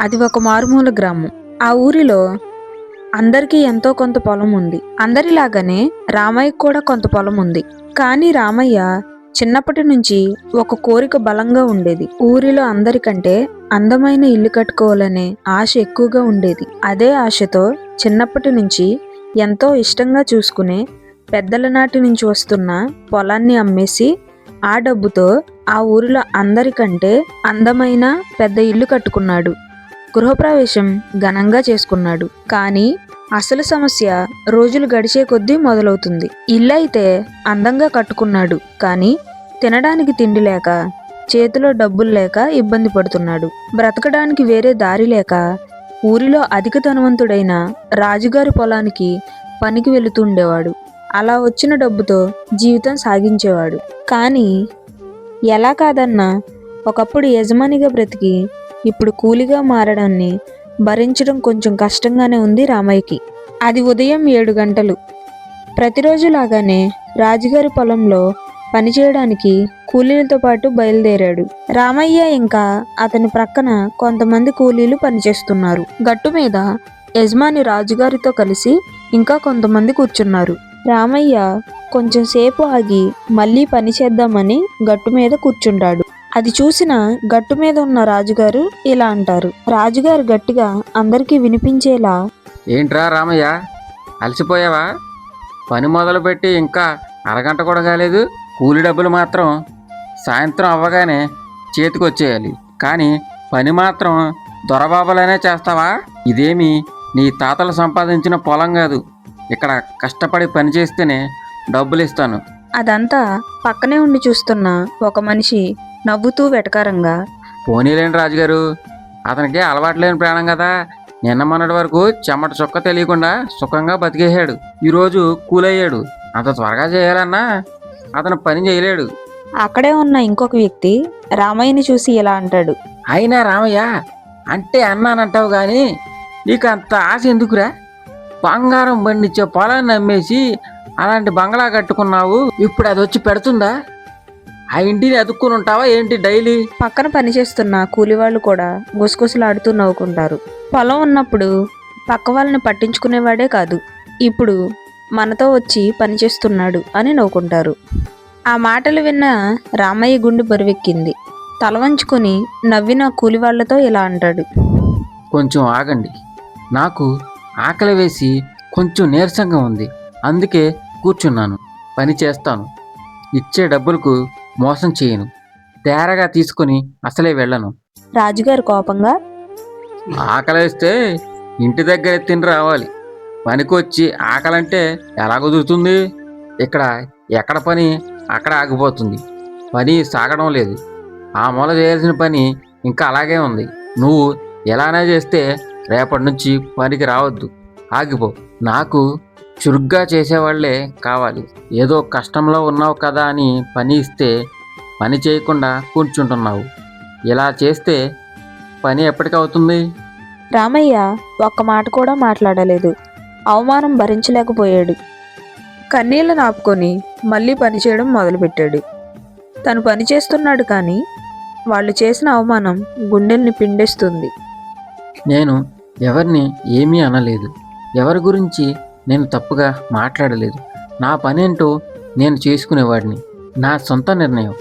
అది ఒక మారుమూల గ్రామం. ఆ ఊరిలో అందరికీ ఎంతో కొంత పొలం ఉంది. అందరిలాగానే రామయ్య కూడా కొంత పొలం ఉంది. కానీ రామయ్య చిన్నప్పటి నుంచి ఒక కోరిక బలంగా ఉండేది. ఊరిలో అందరికంటే అందమైన ఇల్లు కట్టుకోవాలనే ఆశ ఎక్కువగా ఉండేది. అదే ఆశతో చిన్నప్పటి నుంచి ఎంతో ఇష్టంగా చూసుకునే పెద్దల నాటి నుంచి వస్తున్న పొలాన్ని అమ్మేసి ఆ డబ్బుతో ఆ ఊరిలో అందరికంటే అందమైన పెద్ద ఇల్లు కట్టుకున్నాడు. గృహప్రవేశం ఘనంగా చేసుకున్నాడు. కానీ అసలు సమస్య రోజులు గడిచే కొద్దీ మొదలవుతుంది. ఇల్లు అయితే అందంగా కట్టుకున్నాడు. కానీ తినడానికి తిండి లేక చేతిలో డబ్బులు లేక ఇబ్బంది పడుతున్నాడు. బ్రతకడానికి వేరే దారి లేక ఊరిలో అధిక ధనవంతుడైన రాజుగారి పొలానికి పనికి వెళుతుండేవాడు అలా వచ్చిన డబ్బుతో జీవితం సాగించేవాడు. కానీ ఎలా కాదన్నా ఒకప్పుడు యజమానిగా బ్రతికి ఇప్పుడు కూలిగా మారడాన్ని భరించడం కొంచెం కష్టంగానే ఉంది రామయ్యకి. అది ఉదయం ఏడు గంటలు. ప్రతిరోజు లాగానే రాజుగారి పొలంలో పనిచేయడానికి కూలీలతో పాటు బయలుదేరాడు. రామయ్య ఇంకా అతని ప్రక్కన కొంతమంది కూలీలు పనిచేస్తున్నారు. గట్టు మీద యజమాని రాజుగారితో కలిసి ఇంకా కొంతమంది కూర్చున్నారు. రామయ్య కొంచెం సేపు ఆగి మళ్ళీ పని చేద్దామని గట్టు మీద కూర్చుంటాడు. అది చూసిన గట్టు మీద ఉన్న రాజుగారు ఇలా అంటారు. రాజుగారు గట్టిగా అందరికీ వినిపించేలా ఏంట్రా రామయ్య అలసిపోయావా? పని మొదలుపెట్టి ఇంకా అరగంట కూడా కాలేదు. కూలి డబ్బులు మాత్రం సాయంత్రం అవ్వగానే చేతికి వచ్చేయాలి కానీ పని మాత్రం దొరబాబులనే చేస్తావా? ఇదేమి నీ తాతలు సంపాదించిన పొలం కాదు. ఇక్కడ కష్టపడి పని చేస్తేనే డబ్బులు ఇస్తాను అదంతా పక్కనే ఉండి చూస్తున్న ఒక మనిషి నవ్వుతూ వెటకారంగా పోనీలేండి రాజుగారు అతనికి అలవాటు లేని ప్రాణం కదా. నిన్న మొన్నటి వరకు చెమట చుక్క తెలియకుండా సుఖంగా బతికేసాడు ఈరోజు కూలయ్యాడు. అంత త్వరగా చేయాలన్నా అతను పని చేయలేడు. అక్కడే ఉన్న ఇంకొక వ్యక్తి రామయ్యని చూసి ఇలా అంటాడు. అయినా రామయ్య అంటే అన్నానంటావు కానీ నీకు అంత ఆశ ఎందుకురా? బంగారం పండించే పొలాన్ని అమ్మేసి అలాంటి బంగ్లా కట్టుకున్నావు ఇప్పుడు అది వచ్చి పెడుతుందా? ఆ ఇంటిని అతుక్కుని ఉంటావా? ఏంటి డైలీ? పక్కన పనిచేస్తున్న కూలివాళ్ళు కూడా గుసగుసలాడుతూ నవ్వుకుంటారు. పొలం ఉన్నప్పుడు పక్క వాళ్ళని పట్టించుకునేవాడే కాదు. ఇప్పుడు మనతో వచ్చి పనిచేస్తున్నాడు అని నవ్వుకుంటారు. ఆ మాటలు విన్న రామయ్య గుండె బరువెక్కింది. తల వంచుకొని నవ్విన కూలివాళ్ళతో ఇలా అంటాడు. కొంచెం ఆగండి. నాకు ఆకలి వేసి కొంచెం నీరసంగా ఉంది. అందుకే కూర్చున్నాను. పని చేస్తాను. ఇచ్చే డబ్బులకు మోసం చేయను. తేరగా తీసుకొని అసలే వెళ్ళను. రాజుగారు కోపంగా ఆకలిస్తే ఇంటి దగ్గర తిని రావాలి. పనికొచ్చి ఆకలంటే ఎలా కుదురుతుంది? ఇక్కడ ఎక్కడ పని అక్కడ ఆగిపోతుంది. పని సాగడం లేదు. ఆ మూల చేయాల్సిన పని ఇంకా అలాగే ఉంది. నువ్వు ఎలానే చేస్తే రేపటి నుంచి పనికి రావద్దు. ఆగిపో. నాకు చురుగ్గా చేసేవాళ్ళే కావాలి. ఏదో కష్టంలో ఉన్నావు కదా అని పని ఇస్తే పని చేయకుండా కూర్చుంటున్నావు. ఇలా చేస్తే పని ఎప్పటికవుతుంది? రామయ్య ఒక్క మాట కూడా మాట్లాడలేదు. అవమానం భరించలేకపోయాడు. కన్నీళ్ళు నాపుకొని మళ్ళీ పనిచేయడం మొదలుపెట్టాడు. తను పని చేస్తున్నాడు కానీ వాళ్ళు చేసిన అవమానం గుండెల్ని పిండేస్తుంది. నేను ఎవరిని ఏమీ అనలేదు. ఎవరి గురించి నేను తప్పుగా మాట్లాడలేదు. నా పనేంటో నేను చేసుకునేవాడిని. నా సొంత నిర్ణయం.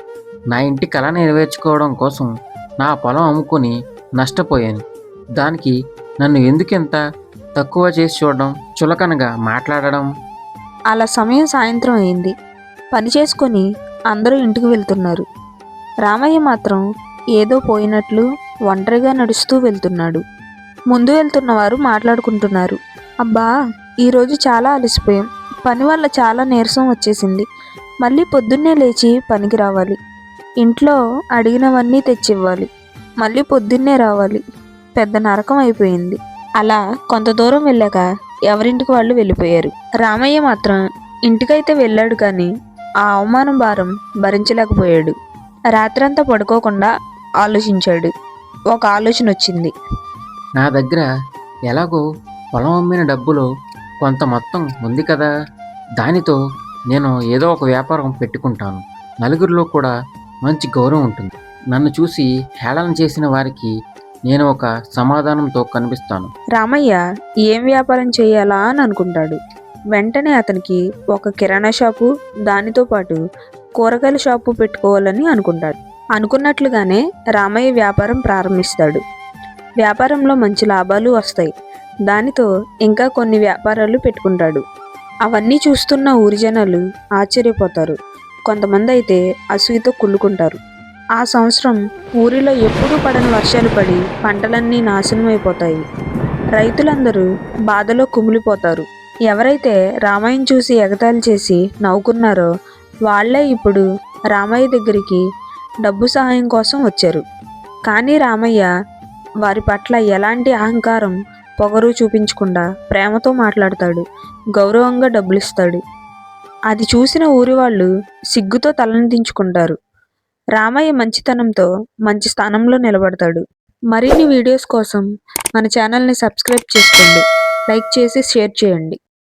నా ఇంటి కళ నెరవేర్చుకోవడం కోసం నా పొలం అమ్ముకొని నష్టపోయాను. దానికి నన్ను ఎందుకెంత తక్కువ చేసి చూడడం చులకనగా మాట్లాడడం? అలా సమయం సాయంత్రం అయింది. పని చేసుకొని అందరూ ఇంటికి వెళ్తున్నారు. రామయ్య మాత్రం ఏదో పోయినట్లు ఒంటరిగా నడుస్తూ వెళ్తున్నాడు. ముందు వెళ్తున్నవారు మాట్లాడుకుంటున్నారు. అబ్బా! ఈరోజు చాలా అలసిపోయాం. పని వల్ల చాలా నీరసం వచ్చేసింది. మళ్ళీ పొద్దున్నే లేచి పనికి రావాలి. ఇంట్లో అడిగినవన్నీ తెచ్చివ్వాలి. మళ్ళీ పొద్దున్నే రావాలి. పెద్ద నరకం అయిపోయింది. అలా కొంత దూరం వెళ్ళాక ఎవరింటికి వాళ్ళు వెళ్ళిపోయారు. రామయ్య మాత్రం ఇంటికైతే వెళ్ళాడు కానీ ఆ అవమానం భారం భరించలేకపోయాడు. రాత్రంతా పడుకోకుండా ఆలోచించాడు. ఒక ఆలోచన వచ్చింది నా దగ్గర ఎలాగో పొలం అమ్మిన డబ్బులు కొంత మొత్తం ఉంది కదా. దానితో నేను ఏదో ఒక వ్యాపారం పెట్టుకుంటాను. నలుగురిలో కూడా మంచి గౌరవం ఉంటుంది. నన్ను చూసి హేళన చేసిన వారికి నేను ఒక సమాధానంతో కనిపిస్తాను. రామయ్య ఏం వ్యాపారం చేయాలా అని అనుకుంటాడు. వెంటనే అతనికి ఒక కిరాణా షాపు దానితో పాటు కూరగాయల షాపు పెట్టుకోవాలని అనుకుంటాడు. అనుకున్నట్లుగానే రామయ్య వ్యాపారం ప్రారంభిస్తాడు. వ్యాపారంలో మంచి లాభాలు వస్తాయి. దానితో ఇంకా కొన్ని వ్యాపారాలు పెట్టుకుంటాడు. అవన్నీ చూస్తున్న ఊరి జనాలు ఆశ్చర్యపోతారు. కొంతమంది అయితే అసూయతో కుళ్ళుకుంటారు. ఆ సంవత్సరం ఊరిలో ఎప్పుడూ పడని వర్షాలు పడి పంటలన్నీ నాశనం అయిపోతాయి రైతులందరూ బాధలో కుమిలిపోతారు. ఎవరైతే రామయ్యను చూసి ఎగతాళి చేసి నవ్వుకున్నారో వాళ్ళే ఇప్పుడు రామయ్య దగ్గరికి డబ్బు సహాయం కోసం వచ్చారు. కానీ రామయ్య వారి పట్ల ఎలాంటి అహంకారం పొగరు చూపించకుండా ప్రేమతో మాట్లాడతాడు. గౌరవంగా డబ్బులిస్తాడు. అది చూసిన ఊరి వాళ్ళు సిగ్గుతో తలని దించుకుంటారు. రామయ్య మంచితనంతో మంచి స్థానంలో నిలబడతాడు. మరిన్ని వీడియోస్ కోసం మన ఛానల్ని సబ్స్క్రైబ్ చేసుకోండి. లైక్ చేసి షేర్ చేయండి.